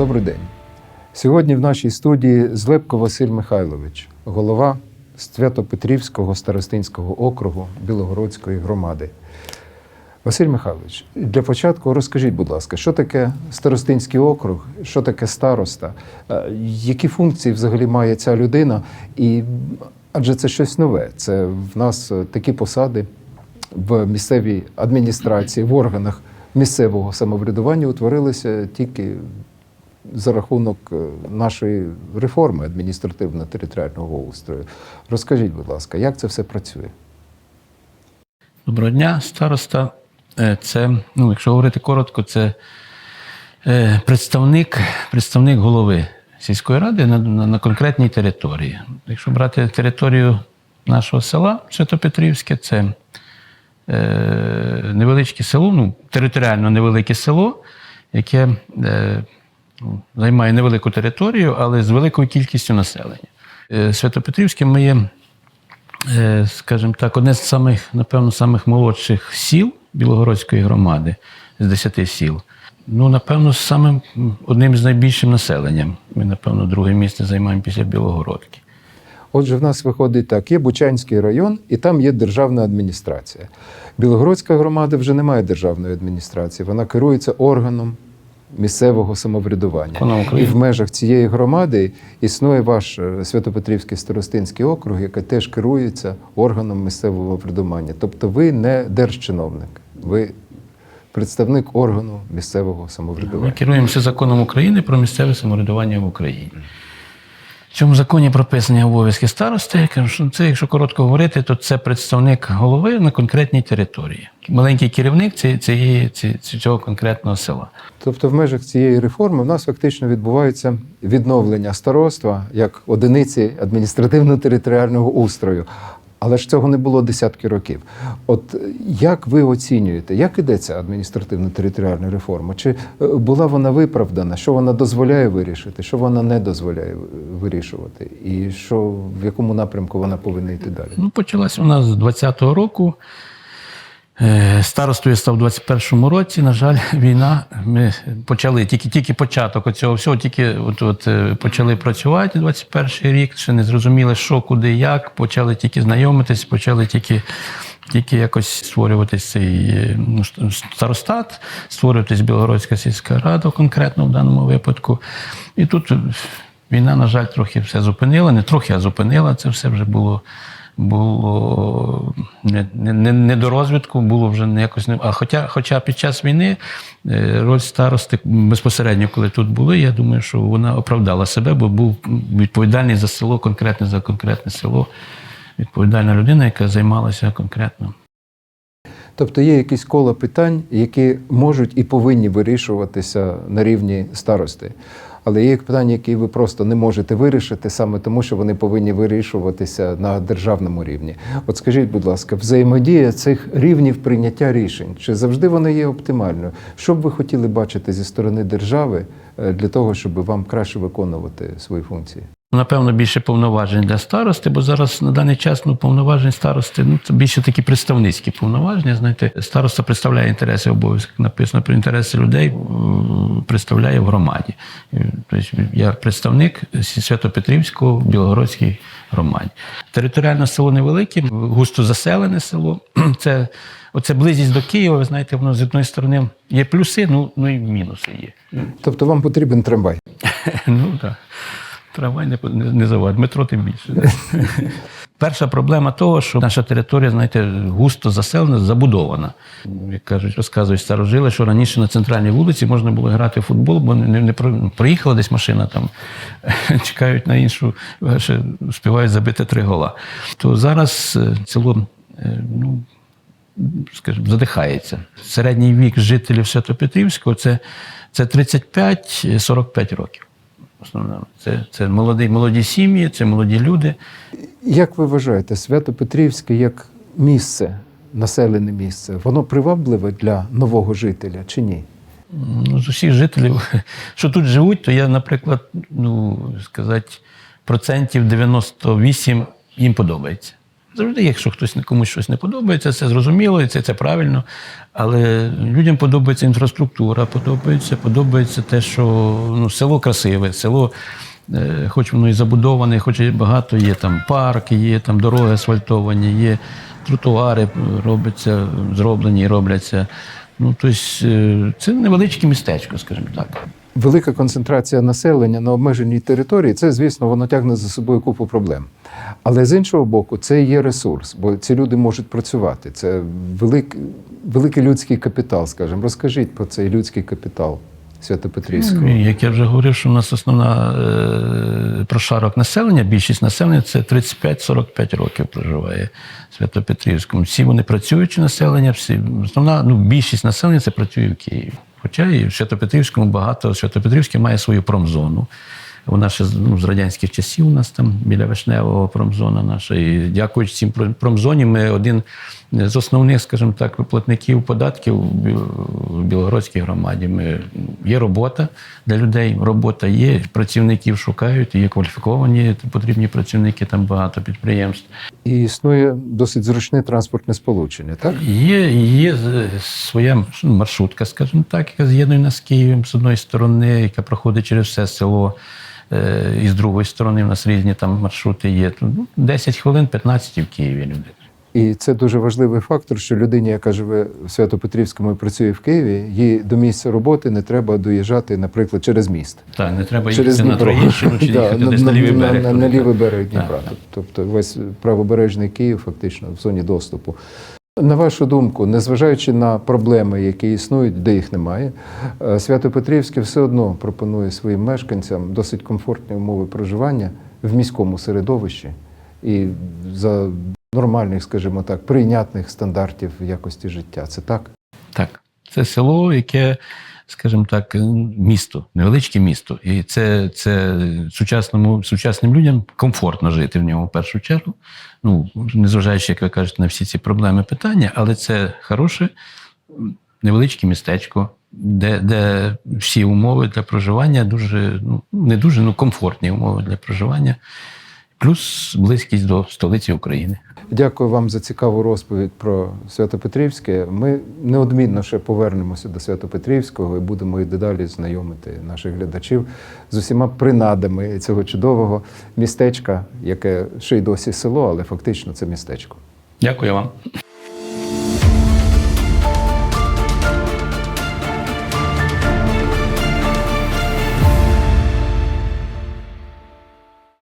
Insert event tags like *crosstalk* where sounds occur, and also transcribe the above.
Добрий день. Сьогодні в нашій студії Злепко Василь Михайлович, голова Свято-Петрівського старостинського округу Білогородської громади. Василь Михайлович, для початку розкажіть, будь ласка, що таке старостинський округ, що таке староста, Е, які функції взагалі має ця людина? І адже це щось нове. Це в нас е, такі посади в місцевій адміністрації, в органах місцевого самоврядування утворилися тільки за рахунок е, нашої реформи адміністративно-територіального устрою. Розкажіть, будь ласка, як це все працює? Доброго дня, староста. Е, Це, ну, якщо говорити коротко, це е, представник, представник голови сільської ради на, на, на конкретній території. Якщо брати територію нашого села Святопетрівське, це е, невеличке село, ну, територіально невелике село, яке е, займає невелику територію, але з великою кількістю населення. Е, Святопетрівське ми є е, скажімо так, одне з самих, напевно, самих молодших сіл Білогородської громади з 10 сіл. Ну, напевно, самим одним з найбільшим населенням. Ми, напевно, друге місце займаємо після Білогородки. Отже, в нас виходить так: є Бучанський район, і там є державна адміністрація. Білогородська громада вже не має державної адміністрації, вона керується органом місцевого самоврядування. І в межах цієї громади існує ваш е, Святопетрівський старостинський округ, який теж керується органом місцевого врядування. Тобто ви не держчиновник, ви представник органу місцевого самоврядування. Ми керуємося законом України про місцеве самоврядування в Україні. В цьому законі прописані обов'язки старости. Це, якщо коротко говорити, то це представник голови на конкретній території. Маленький керівник цієї, цієї, ці- цього конкретного села. Тобто, в межах цієї реформи в нас фактично відбувається відновлення староства як одиниці адміністративно-територіального устрою. Але ж цього не було десятки років. От е, як ви оцінюєте, як ідеться адміністративно-територіальна реформа? Чи е, була вона виправдана? Що вона дозволяє вирішити, що вона не дозволяє е, вирішувати, і що в якому напрямку вона повинна йти далі? Ну, почалася у нас з 20-го року. Е, Старостою став у 21-му році. На жаль, *laughs* війна. Ми почали тільки, тільки початок цього всього, тільки от, от, е, почали працювати 21-й рік, ще не зрозуміли, що, куди, як. Почали тільки знайомитись, почали тільки, тільки якось створюватись цей е, ну, старостат, створюватись Білогородська сільська рада конкретно в даному випадку. І тут війна, на жаль, трохи все зупинила. Не трохи, а зупинила. Це все вже було було не, не, не, до розвитку, було вже не якось не. А хоча, хоча під час війни е, роль старости безпосередньо, коли тут були, я думаю, що вона оправдала себе, бо був відповідальний за село, конкретне за конкретне село, відповідальна людина, яка займалася конкретно. Тобто є якісь коло питань, які можуть і повинні вирішуватися на рівні старости. Але є питання, які ви просто не можете вирішити саме тому, що вони повинні вирішуватися на державному рівні. От скажіть, будь ласка, взаємодія цих рівнів прийняття рішень, чи завжди вона є оптимальною? Що б ви хотіли бачити зі сторони держави е, для того, щоб вам краще виконувати свої функції? Напевно, більше повноважень для старости, бо зараз на даний час ну, повноважень старости ну, це більше такі представницькі повноваження. Знаєте, староста представляє інтереси обов'язки. Написано про інтереси людей, представляє в громаді. Тобто я представник Свято-Петрівського в Білогородській громаді. Територіальне село невелике, густо заселене село. *clears throat* Це оце близькість до Києва. Ви знаєте, воно з одної сторони є плюси, ну, ну і мінуси є. Тобто вам потрібен трамвай. *laughs* Ну так. Трамвай не, не, не завадить, метро тим більше. *laughs* Перша проблема того, що наша територія, знаєте, густо заселена, забудована. Як кажуть, розказують старожили, що раніше на центральній вулиці можна було грати в футбол, бо не, не про- проїхала десь машина там, *laughs* чекають на іншу, ще співають забити три гола. То зараз е, село, е, ну, скажімо, задихається. Середній вік жителів Святопетрівського це, це 35-45 років. Основному. Це, це молоді, молоді сім'ї, це молоді люди. Як ви вважаєте, Свято-Петрівське як місце, населене місце, воно привабливе для нового жителя чи ні? Ну, з усіх жителів, *laughs* що тут живуть, то я, наприклад, ну, сказати, процентів 98 їм подобається. Завжди, якщо хтось комусь щось не подобається, це зрозуміло, і це, це правильно. Але людям подобається інфраструктура, подобається, подобається те, що ну, село красиве, село, е, хоч воно і забудоване, хоч і багато є там парки, є там дороги асфальтовані, є тротуари робляться, зроблені і робляться. Ну, тобто, е, це невеличке містечко, скажімо так. Велика концентрація населення на обмеженій території, це, звісно, воно тягне за собою купу проблем. Але з іншого боку, це є ресурс, бо ці люди можуть працювати. Це велик, великий людський капітал, скажімо. Розкажіть про цей людський капітал Святопетрівського. Ну, Як я вже говорив, що у нас основна е, прошарок населення, більшість населення це 35-45 років проживає в Святопетрівському. Всі вони працюючі населення, всі основна ну, більшість населення це працює в Києві. Хоча і в Святопетрівському багато Святопетрівське має свою промзону. Вона ще ну, з радянських часів у нас там біля Вишневого промзона наша. І дякуючи цим пром- промзоні, ми один з основних, скажімо так, виплатників податків в Бі- Білогородській громаді. Ми, є робота для людей, робота є, працівників шукають, є кваліфіковані потрібні працівники, там багато підприємств. І існує досить зручне транспортне сполучення, так? Є, є своя ну, маршрутка, скажімо так, яка з'єднує нас з Києвом з одної сторони, яка проходить через все село. Е, І з другої сторони в нас різні там маршрути є. Ну, 10 хвилин, 15 в Києві люди. І це дуже важливий фактор, що людині, яка живе в Свято-Петрівському і працює в Києві, їй до місця роботи не треба доїжджати, наприклад, через міст. Так, не треба Через їхати на Троєщину *laughs* чи Да, їхати на, десь на лівий берег. на- туди, на лівий берег Дніпра. Так, так. Тобто весь правобережний Київ фактично в зоні доступу. На вашу думку, незважаючи на проблеми, які існують, де їх немає, е, Свято-Петрівське все одно пропонує своїм мешканцям досить комфортні умови проживання в міському середовищі і за нормальних, скажімо так, прийнятних стандартів якості життя. Це так? Так, це село, яке, скажімо так, місто, невеличке місто. І це, це сучасному, сучасним людям комфортно жити в ньому в першу чергу. Ну, незважаючи, як ви кажете, на всі ці проблеми питання, але це хороше невеличке містечко, де, де всі умови для проживання дуже, ну, не дуже, ну, комфортні умови для проживання, плюс близькість до столиці України. Дякую вам за цікаву розповідь про Свято-Петрівське. Ми неодмінно ще повернемося до Свято-Петрівського і будемо і дедалі знайомити наших глядачів з усіма принадами цього чудового містечка, яке ще й досі село, але фактично це містечко. Дякую вам.